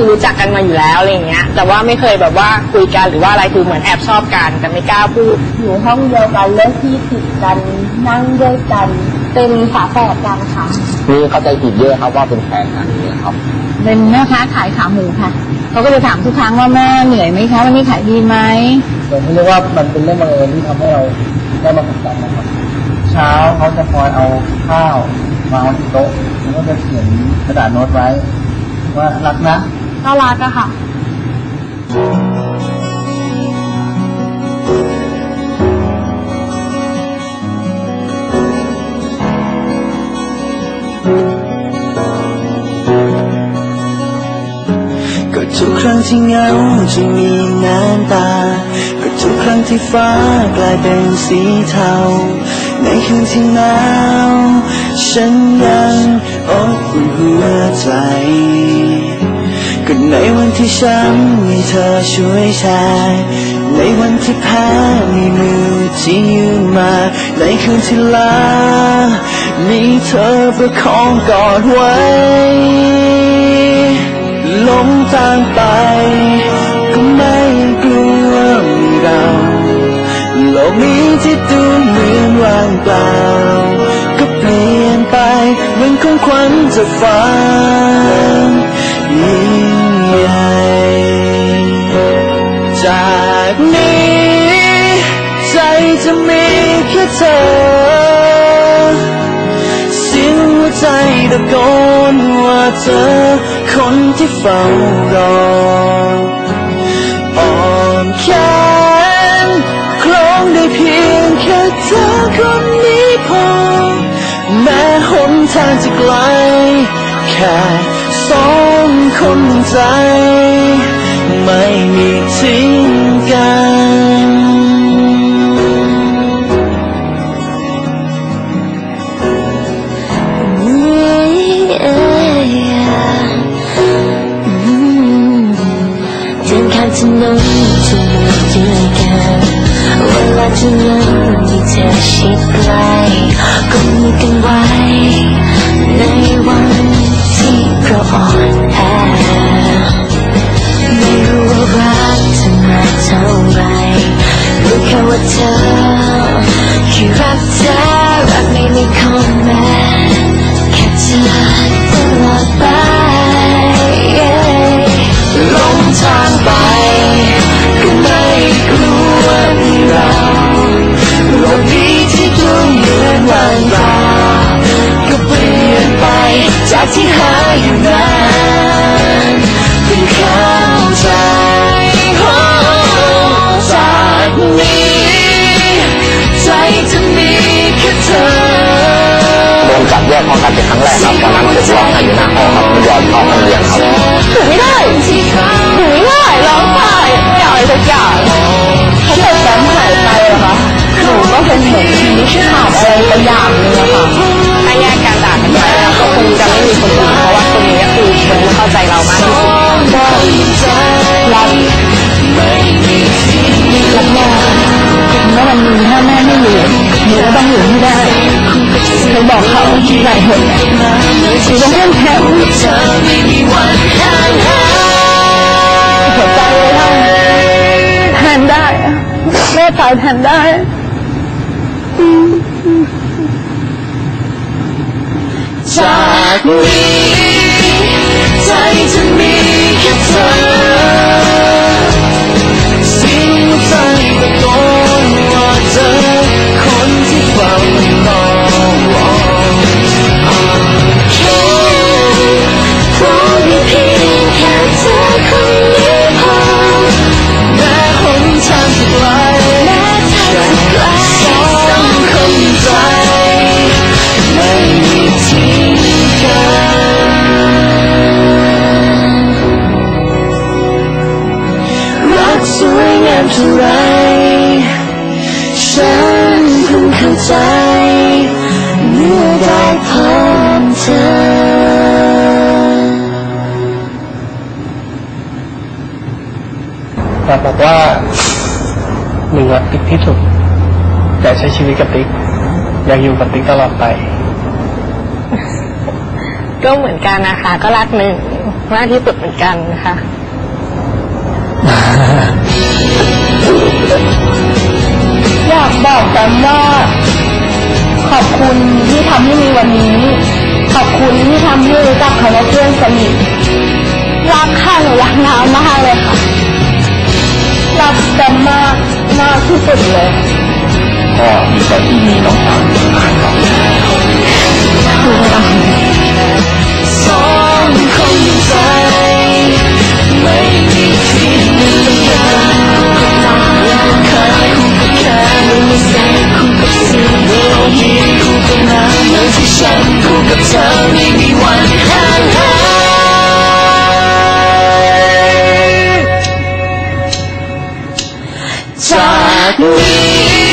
คือรู้จักกันมาอยู่แล้วอะไรอย่างเงี้ย แต่ว่าไม่เคยแบบว่าคุยกันหรือว่าอะไรคือเหมือนแอบชอบกันแต่ไม่กล้าพูดอยู่ห้องเดียวกันเลือกที่ติดกันนั่งด้วยกัน เป็นฝาแฝดกันค่ะมีเข้าใจผิดเยอะครับว่าเป็นแฟนกันเนี่ยครับ เป็นแม่ค้าขายขาหมูค่ะเขาก็จะถามทุกครั้งว่าแม่เหนื่อยไหมคะวันนี้ขายดีไหมผมเรียกว่ามันเป็นเรื่องบังเอิญที่ทำให้เราได้มาพบกันนะครับ เช้าเขาจะคอยเอาข้าวมาเอาที่โต๊ะแล้วก็จะเขียนกระดาษโน้ตไว้ ว่ารักนะ ก็รักอะค่ะก็ทุกครั้งที่เงาจะมีน้ำตาก็ทุกครั้งที่ฟ้ากลายเป็นสีเทา ในคืนที่หนาวฉันยังอบอุ่นหัวใจ ก็ในวันที่ฉันมีเธอช่วยชร์ในวันที่แพ้มีมือที่ยืนมา ในคืนที่ลา มีเธอประคองกอดไว้หลงทางไป ก็ไม่กลัวมีเราโลกนี้ที่ดูเหมือนว่างเปล่า ก็เปลี่ยนไปเหมือนของขวัญจากฟ้ายิ่ง ใหญ่ จากนี้ ใจจะมีแค่เธอ เสียงหัวใจตะโกนว่าเธอ คนที่เฝ้ารออ่อนแขนคล้องได้เพียงแค่เธอคนนี้พอ แม้หนทางจะไกล แค่สอง คนใจ ไม่มีทิ้งกันเดินข้ามถนนจูงมือด้วยกันเวลาที่ยังมีเธอชิดใกล้ก็มีกันไว้ ในวันที่เราอ่อน จากที่หาอยู่นานายแทนได้จากนี้ใจจะมีแค่เธอามเท่าไร ฉันเพิ่งเข้าใจ เมื่อได้พบเธอแต่บอกว่าหนึ่งอะติ๊กที่สุดอยากใช้ชีวิตกับติ๊กอยากอยู่กับติ๊กตลอดไป ก็เหมือนกันนะคะ ก็รักหนึ่งมากที่สุดเหมือนกันนะคะ บอกกันว่าขอบคุณที่ทำให้มีวันนี้ ขอบคุณที่ทำให้รู้จักคำว่าเพื่อนสนิทรักค่ะหนูรักน้ำมากเลยค่ะรักแตนมากมากที่สุดเลย ก็ดีใจที่มีน้องสาว Chuck Me.